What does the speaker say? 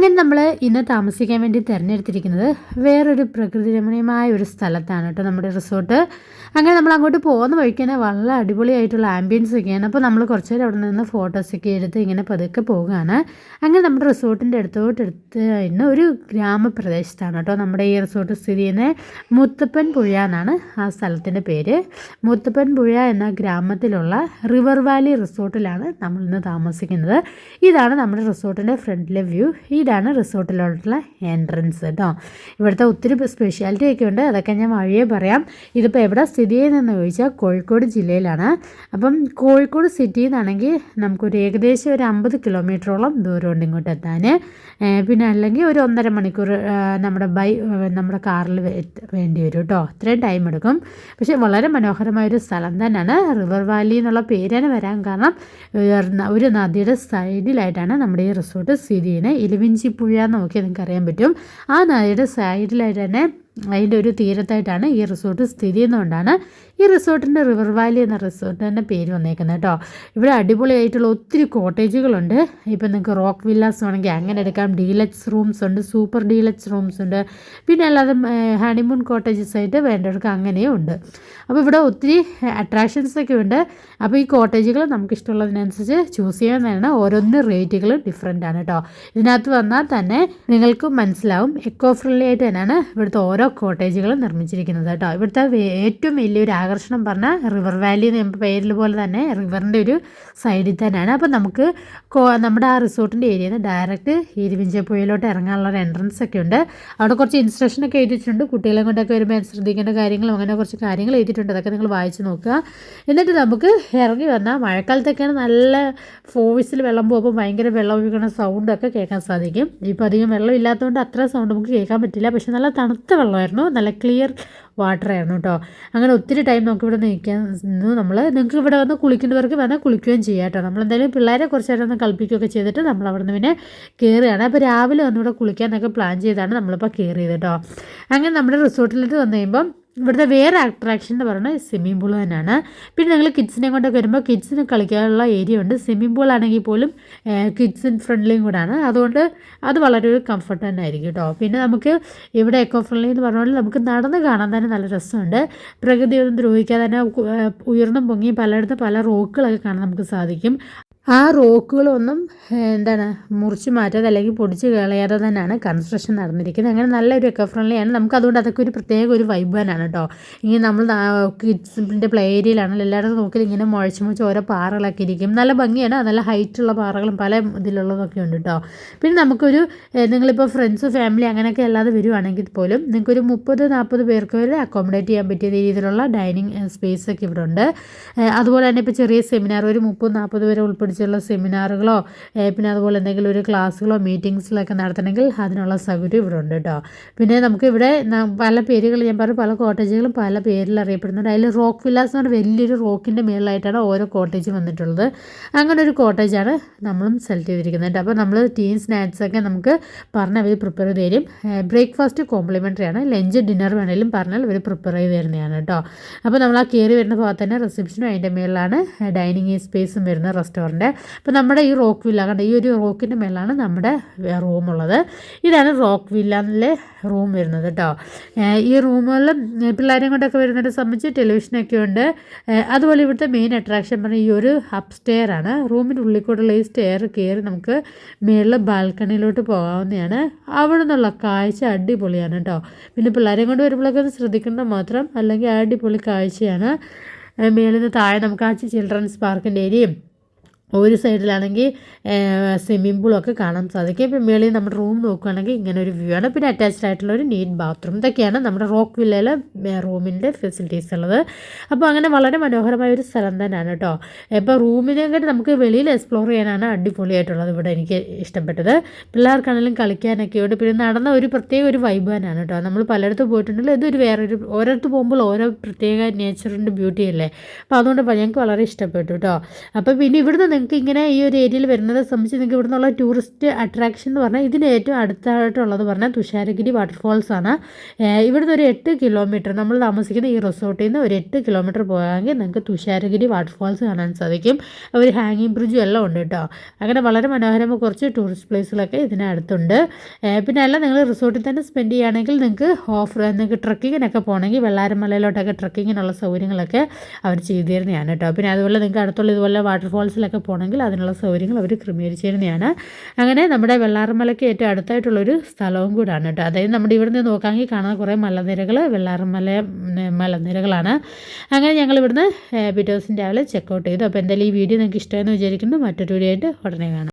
അങ്ങനെ നമ്മൾ ഇന്ന് താമസിക്കാൻ വേണ്ടി തിരഞ്ഞെടുത്തിരിക്കുന്നത് വേറൊരു പ്രകൃതിരമണീയമായ ഒരു സ്ഥലത്താണ് കേട്ടോ നമ്മുടെ റിസോർട്ട്. അങ്ങനെ നമ്മൾ അങ്ങോട്ട് പോകുന്ന വഴിക്ക് തന്നെ വളരെ അടിപൊളിയായിട്ടുള്ള ആംബിയൻസ് ഒക്കെയാണ്. അപ്പോൾ നമ്മൾ കുറച്ച് നേരം അവിടെ നിന്ന് ഫോട്ടോസൊക്കെ എടുത്ത് ഇങ്ങനെ പതുക്കെ പോവുകയാണ്. അങ്ങനെ നമ്മുടെ റിസോർട്ടിന്റെ അടുത്തോട്ട് എടുത്ത് കഴിഞ്ഞ ഒരു ഗ്രാമപ്രദേശത്താണ് കേട്ടോ നമ്മുടെ ഈ റിസോർട്ട് സ്ഥിതി ചെയ്യുന്നത്. മുത്തപ്പൻ പുഴ എന്നാണ് ആ സ്ഥലത്തിന്റെ പേര്. മുത്തപ്പൻ പുഴ എന്ന ഗ്രാമത്തിലുള്ള റിവർ വാലി റിസോർട്ടിലാണ് നമ്മൾ ഇന്ന് താമസിക്കുന്നത്. ഇതാണ് നമ്മുടെ റിസോർട്ടിന്റെ ഫ്രണ്ടിലെ വ്യൂ ഇതാണ് റിസോർട്ടിലോട്ടുള്ള എൻട്രൻസ് കേട്ടോ. ഇവിടുത്തെ ഒത്തിരി സ്പെഷ്യാലിറ്റി ഒക്കെ ഉണ്ട്. അതൊക്കെ ഞാൻ വഴിയേ പറയാം. ഇതിപ്പോൾ എവിടെ സ്ഥിതി ചെയ്യുന്നതെന്ന് ചോദിച്ചാൽ കോഴിക്കോട് ജില്ലയിലാണ്. അപ്പം കോഴിക്കോട് സിറ്റിയിൽ നിന്നാണെങ്കിൽ നമുക്കൊരു ഏകദേശം ഒരു അമ്പത് കിലോമീറ്ററോളം ദൂരമുണ്ട് ഇങ്ങോട്ട് എത്താൻ പിന്നെ അല്ലെങ്കിൽ ഒരു ഒന്നര മണിക്കൂർ നമ്മുടെ ബൈ നമ്മുടെ കാറിൽ വേണ്ടി വരും കേട്ടോ. അത്രയും ടൈം എടുക്കും. പക്ഷേ വളരെ മനോഹരമായൊരു സ്ഥലം തന്നെയാണ്. റിവർ വാലി എന്നുള്ള പേര് തന്നെ വരാൻ കാരണം ഒരു നദിയുടെ സൈഡിലായിട്ടാണ് നമ്മുടെ ഈ റിസോർട്ട് സ്ഥിതി ചെയ്യുന്നത്. ഇലവിഞ്ചി പുഴ നോക്കിയാൽ നിങ്ങൾക്ക് അറിയാൻ പറ്റും. ആ നദിയുടെ സൈഡിലായിട്ട് തന്നെ അതിന്റെ ഒരു തീരത്തായിട്ടാണ് ഈ റിസോർട്ട് സ്ഥിതി ചെയ്യുന്നതുകൊണ്ടാണ് ഈ റിസോർട്ടിന്റെ റിവർ വാലി എന്ന റിസോർട്ടിന്റെ പേര് വന്നേക്കുന്നത് കേട്ടോ. ഇവിടെ അടിപൊളിയായിട്ടുള്ള ഒത്തിരി കോട്ടേജുകളുണ്ട്. ഇപ്പം നിങ്ങൾക്ക് റോക്ക് വില്ലാസ് വേണമെങ്കിൽ അങ്ങനെ എടുക്കാം. ഡീലക്സ് റൂംസ് ഉണ്ട് സൂപ്പർ ഡീലക്സ് റൂംസ് ഉണ്ട്. പിന്നെ അല്ലാതെ ഹണിമൂൺ കോട്ടേജസ് ആയിട്ട് വേണ്ടവർക്ക് അങ്ങനെയും ഉണ്ട്. അപ്പോൾ ഇവിടെ ഒത്തിരി അട്രാക്ഷൻസ് ഒക്കെ ഉണ്ട്. അപ്പോൾ ഈ കോട്ടേജുകൾ നമുക്ക് ഇഷ്ടമുള്ളതിനനുസരിച്ച് ചൂസ് ചെയ്യാവുന്നതാണ്. ഓരോന്നിനും റേറ്റുകൾ ഡിഫറെന്റ് ആണ് കേട്ടോ. ഇതിനകത്ത് വന്നാൽ തന്നെ നിങ്ങൾക്ക് മനസ്സിലാവും. എക്കോ ഫ്രണ്ട്ലി ആയിട്ട് തന്നെയാണ് ഇവിടുത്തെ ഓരോ കോട്ടേജുകളും നിർമ്മിച്ചിരിക്കുന്നത് കേട്ടോ. ഇവിടുത്തെ ഏറ്റവും വലിയൊരു ആകർഷണം പറഞ്ഞാൽ റിവർ വാലി എന്ന് പേരിൽ പോലെ തന്നെ റിവറിന്റെ ഒരു സൈഡിൽ തന്നെയാണ്. അപ്പോൾ നമുക്ക് നമ്മുടെ ആ റിസോർട്ടിന്റെ ഏരിയയിൽ നിന്ന് ഡയറക്റ്റ് ഇരുവിഞ്ചപ്പുഴയിലോട്ട് ഇറങ്ങാനുള്ള ഒരു എൻട്രൻസ് ഒക്കെ ഉണ്ട്. അവിടെ കുറച്ച് ഇൻസ്ട്രക്ഷൻ ഒക്കെ എഴുതിയിട്ടുണ്ട്. കുട്ടികളെ കൊണ്ടൊക്കെ വരുമ്പോൾ ശ്രദ്ധിക്കേണ്ട കാര്യങ്ങളും അങ്ങനെ കുറച്ച് കാര്യങ്ങൾ എഴുതിയിട്ടുണ്ട്. അതൊക്കെ നിങ്ങൾ വായിച്ച് നോക്കുക. എന്നിട്ട് നമുക്ക് ഇറങ്ങി വന്നാൽ മഴക്കാലത്തൊക്കെയാണ് നല്ല ഫോഴ്സിൽ വെള്ളം പോകുമ്പോൾ ഭയങ്കര വെള്ളം ഒഴുകുന്ന സൗണ്ടൊക്കെ കേൾക്കാൻ സാധിക്കും. ഇപ്പോൾ അധികം വെള്ളം ഇല്ലാത്തതുകൊണ്ട് അത്ര സൗണ്ട് നമുക്ക് കേൾക്കാൻ പറ്റില്ല. പക്ഷെ നല്ല തണുത്ത വെള്ളമായിരുന്നു നല്ല ക്ലിയർ വാട്ടർ ആയിരുന്നു കേട്ടോ അങ്ങനെ ഒത്തിരി ടൈം നമുക്ക് ഇവിടെ നിൽക്കാൻ നിന്നു. നമ്മൾ നിങ്ങൾക്ക് ഇവിടെ വന്ന് കുളിക്കേണ്ടവർക്ക് വന്നാൽ കുളിക്കുകയും ചെയ്യാം കേട്ടോ നമ്മളെന്തായാലും പിള്ളേരെ കുറച്ച് നേരം ഒന്ന് കളിപ്പിക്കുകയൊക്കെ ചെയ്തിട്ട് നമ്മൾ അവിടെ നിന്ന് പിന്നെ കയറുകയാണ് അപ്പോൾ രാവിലെ വന്നിവിടെ കുളിക്കാനൊക്കെ പ്ലാൻ ചെയ്താണ് നമ്മളിപ്പോൾ കയറിയത് കേട്ടോ അങ്ങനെ നമ്മുടെ റിസോർട്ടിലേക്ക് വന്നു കഴിയുമ്പം ഇവിടുത്തെ വേറെ അട്രാക്ഷൻ എന്ന് പറയുന്നത് സ്വിമ്മിംഗ് പൂൾ തന്നെയാണ്. പിന്നെ നിങ്ങൾ കിഡ്സിനെ കൊണ്ടൊക്കെ വരുമ്പോൾ കിഡ്സിന് കളിക്കാനുള്ള ഏരിയ ഉണ്ട്. സ്വിമ്മിംഗ് പൂൾ ആണെങ്കിൽ പോലും കിഡ്സിൻ ഫ്രണ്ട്ലിയും കൂടാണ്. അതുകൊണ്ട് അത് വളരെ ഒരു കംഫർട്ട് തന്നെ ആയിരിക്കും കേട്ടോ. പിന്നെ നമുക്ക് ഇവിടെ എക്കോ ഫ്രണ്ട്ലി എന്ന് പറഞ്ഞാൽ നമുക്ക് നടന്ന് കാണാൻ തന്നെ നല്ല രസമുണ്ട്. പ്രകൃതി ഒന്നും ദ്രോഹിക്കാതെ തന്നെ ഉയർന്നും പൊങ്ങി പലയിടത്തും പല റോക്കുകളൊക്കെ കാണാൻ നമുക്ക് സാധിക്കും. ആ റോക്കുകളൊന്നും എന്താണ് മുറിച്ച് മാറ്റാതെ അല്ലെങ്കിൽ പൊടിച്ച് കളയാതെ തന്നെയാണ് കൺസ്ട്രക്ഷൻ നടന്നിരിക്കുന്നത്. അങ്ങനെ നല്ലൊരു എക്കോ ഫ്രണ്ട്ലിയാണ് നമുക്ക് അതുകൊണ്ട് അതൊക്കെ ഒരു പ്രത്യേക ഒരു വൈബ് തന്നെയാണ് കേട്ടോ ഇങ്ങനെ നമ്മൾ കിഡ്സിന്റെ പ്ലേ ഏരിയയിലാണല്ലോ എല്ലാവരും നോക്കി ഇങ്ങനെ മുഴച്ച് മുഴച്ച് ഓരോ പാറകളൊക്കെ ഇരിക്കും. നല്ല ഭംഗിയാണ്. നല്ല ഹൈറ്റുള്ള പാറകളും പല ഇതിലുള്ളതൊക്കെ ഉണ്ട് കേട്ടോ പിന്നെ നമുക്കൊരു നിങ്ങളിപ്പോൾ ഫ്രണ്ട്സ് ഫാമിലി അങ്ങനെയൊക്കെ അല്ലാതെ വരുവാണെങ്കിൽ പോലും നിങ്ങൾക്കൊരു മുപ്പത് നാൽപ്പത് പേർക്ക് വരെ അക്കോമഡേറ്റ് ചെയ്യാൻ പറ്റിയ രീതിയിലുള്ള ഡൈനിങ് സ്പേസ് ഒക്കെ ഇവിടെ ഉണ്ട്. അതുപോലെ തന്നെ ഇപ്പോൾ ചെറിയ സെമിനാർ ഒരു മുപ്പത് നാൽപ്പത് പേരെ ഉൾപ്പെടുത്തിയുള്ള സെമിനാറുകളോ പിന്നെ അതുപോലെ എന്തെങ്കിലും ഒരു ക്ലാസ്സുകളോ മീറ്റിങ്സിലൊക്കെ നടത്തണമെങ്കിൽ അതിനുള്ള സൗകര്യം ഇവിടെ ഉണ്ട് കേട്ടോ പിന്നെ നമുക്ക് ഇവിടെ പല പേരുകൾ ഞാൻ പറഞ്ഞു പല കോട്ടേജുകളും പല പേരിൽ അറിയപ്പെടുന്നുണ്ട്. അതിൽ റോക്ക് വില്ലാസ് എന്ന് പറഞ്ഞ വലിയൊരു റോക്കിന്റെ മേളിലായിട്ടാണ് ഓരോ കോട്ടേജ് വന്നിട്ടുള്ളത്. അങ്ങനെ ഒരു കോട്ടേജാണ് നമ്മളും സെലക്ട് ചെയ്തിരിക്കുന്നത് കേട്ടോ അപ്പോൾ നമ്മൾ ടീൻ സ്നാക്സൊക്കെ നമുക്ക് പറഞ്ഞ് അവർ പ്രിപ്പയർ ചെയ്ത് തരും. ബ്രേക്ക്ഫാസ്റ്റ് കോംപ്ലിമെന്ററി ആണ്. ലഞ്ച് ഡിന്നർ വേണേലും പറഞ്ഞാൽ ഇവർ പ്രിപ്പയർ ചെയ്ത് തരുന്നതാണ് കേട്ടോ അപ്പോൾ നമ്മൾ ആ കയറി വരുന്ന ഭാഗത്ത് തന്നെ റിസപ്ഷനും അതിന്റെ മേളിലാണ് ഡൈനിങ് സ്പേസും വരുന്ന റെസ്റ്റോറന്റ് അപ്പോൾ നമ്മുടെ ഈ റോക്ക് വില്ല കണ്ട ഈ ഒരു റോക്കിന്റെ മേലാണ് നമ്മുടെ റൂമുള്ളത്. ഇതാണ് റോക്ക് വില്ലിലെ റൂം വരുന്നത് കേട്ടോ ഈ റൂമുകളിൽ പിള്ളേരെയും കൊണ്ടൊക്കെ വരുന്നതിനെ സംബന്ധിച്ച് ടെലിവിഷനൊക്കെ ഉണ്ട്. അതുപോലെ ഇവിടുത്തെ മെയിൻ അട്രാക്ഷൻ പറഞ്ഞാൽ ഈ ഒരു അപ്പ് സ്റ്റെയർ ആണ്. റൂമിന്റെ ഉള്ളിൽ കൂടെയുള്ള ഈ സ്റ്റെയർ കയറി നമുക്ക് മേളിൽ ബാൽക്കണിയിലോട്ട് പോകാവുന്നതാണ്. അവിടെ നിന്നുള്ള കാഴ്ച അടിപൊളിയാണ് കേട്ടോ പിന്നെ പിള്ളേരെയും കൊണ്ട് വരുമ്പോഴൊക്കെ ശ്രദ്ധിക്കേണ്ടത് മാത്രം അല്ലെങ്കിൽ അടിപൊളി കാഴ്ചയാണ്. മേളിൽ നിന്ന് താഴെ നമുക്ക് ആ ചിൽഡ്രൻസ് പാർക്കിന്റെ ഏരിയയും ഒരു സൈഡിലാണെങ്കിൽ സ്വിമ്മിംഗ് പൂളൊക്കെ കാണാൻ സാധിക്കും. ഇപ്പം മേളിൽ നമ്മുടെ റൂം നോക്കുകയാണെങ്കിൽ ഇങ്ങനെ ഒരു വ്യൂ ആണ്. പിന്നെ അറ്റാച്ച്ഡ് ആയിട്ടുള്ള ഒരു നീറ്റ് ബാത്റൂം ഇതൊക്കെയാണ് നമ്മുടെ റോക്ക് വില്ലയിലെ റൂമിന്റെ ഫെസിലിറ്റീസ് ഉള്ളത്. അപ്പോൾ അങ്ങനെ വളരെ മനോഹരമായ ഒരു സ്ഥലം തന്നെയാണ് കേട്ടോ. ഇപ്പോൾ റൂമിനെക്കാട്ടി നമുക്ക് വെളിയിൽ എക്സ്പ്ലോർ ചെയ്യാനാണ് അടിപൊളിയായിട്ടുള്ളത് ഇവിടെ എനിക്ക് ഇഷ്ടപ്പെട്ടത്. പിള്ളേർക്കാണെങ്കിലും കളിക്കാനൊക്കെ ഉണ്ട് പിന്നെ നടന്ന ഒരു പ്രത്യേക ഒരു വൈബ് തന്നെയാണ് കേട്ടോ. നമ്മൾ പലയിടത്തും പോയിട്ടുണ്ടെങ്കിൽ ഇതൊരു വേറൊരു ഓരോരുത്ത് പോകുമ്പോൾ ഓരോ പ്രത്യേക നേച്ചറിന്റെ ബ്യൂട്ടി അല്ലേ? അപ്പോൾ അതുകൊണ്ട് ഞങ്ങൾക്ക് വളരെ ഇഷ്ടപ്പെട്ടു കേട്ടോ. അപ്പോൾ പിന്നെ ഇവിടുന്ന് നിങ്ങൾക്ക് ഇങ്ങനെ ഈ ഒരു ഏരിയയിൽ വരുന്നത് സംബന്ധിച്ച് നിങ്ങൾക്ക് ഇവിടെ നിന്നുള്ള ടൂറിസ്റ്റ് അട്രാക്ഷൻ എന്ന് പറഞ്ഞാൽ ഇതിന് ഏറ്റവും അടുത്തായിട്ടുള്ളത് പറഞ്ഞാൽ തുഷാരഗിരി വാട്ടർഫോൾസ് ആണ്. ഇവിടുന്ന് ഒരു എട്ട് കിലോമീറ്റർ നമ്മൾ താമസിക്കുന്ന ഈ റിസോർട്ടിൽ നിന്ന് ഒരു എട്ട് കിലോമീറ്റർ പോകാമെങ്കിൽ നിങ്ങൾക്ക് തുഷാരഗിരി വാട്ടർഫോൾസ് കാണാൻ സാധിക്കും. ഒരു ഹാങ്ങിങ് ബ്രിഡ്ജും എല്ലാം ഉണ്ട് കേട്ടോ അങ്ങനെ വളരെ മനോഹരമായ കുറച്ച് ടൂറിസ്റ്റ് പ്ലേസുകളൊക്കെ ഇതിനടുത്തുണ്ട്. പിന്നെ അല്ല നിങ്ങൾ റിസോർട്ടിൽ തന്നെ സ്പെൻഡ് ചെയ്യുകയാണെങ്കിൽ നിങ്ങൾക്ക് ഓഫ് നിങ്ങൾക്ക് ട്രക്കിങ്ങിനൊക്കെ പോകണമെങ്കിൽ വെള്ളാരമലയിലോട്ടൊക്കെ ട്രക്കിങ്ങിനുള്ള സൗകര്യങ്ങളൊക്കെ അവർ ചെയ്തു തരുന്നതാണ് കേട്ടോ പിന്നെ അതുപോലെ നിങ്ങൾക്ക് അടുത്തുള്ള ഇതുപോലെ വാട്ടർഫോൾസിലൊക്കെ പോകണമെങ്കിൽ അതിനുള്ള സൗകര്യങ്ങൾ അവർ ക്രമീകരിച്ചിരുന്നതാണ്. അങ്ങനെ നമ്മുടെ വെള്ളാറമലയ്ക്ക് ഏറ്റവും അടുത്തായിട്ടുള്ളൊരു സ്ഥലവും കൂടാണ് കേട്ടോ. അതായത് നമ്മുടെ ഇവിടെ നിന്ന് നോക്കാമെങ്കിൽ കാണുന്ന കുറേ മലനിരകൾ വെള്ളാറമല മലനിരകളാണ്. അങ്ങനെ ഞങ്ങൾ ഇവിടുന്ന് പിറ്റേ ദിവസം രാവിലെ ചെക്കൗട്ട് ചെയ്തു. അപ്പോൾ എന്തായാലും ഈ വീഡിയോ നിങ്ങൾക്ക് ഇഷ്ടമെന്ന് വിചാരിക്കുന്നു. മറ്റൊരു വീഡിയോ ആയിട്ട് ഉടനെ കാണാം.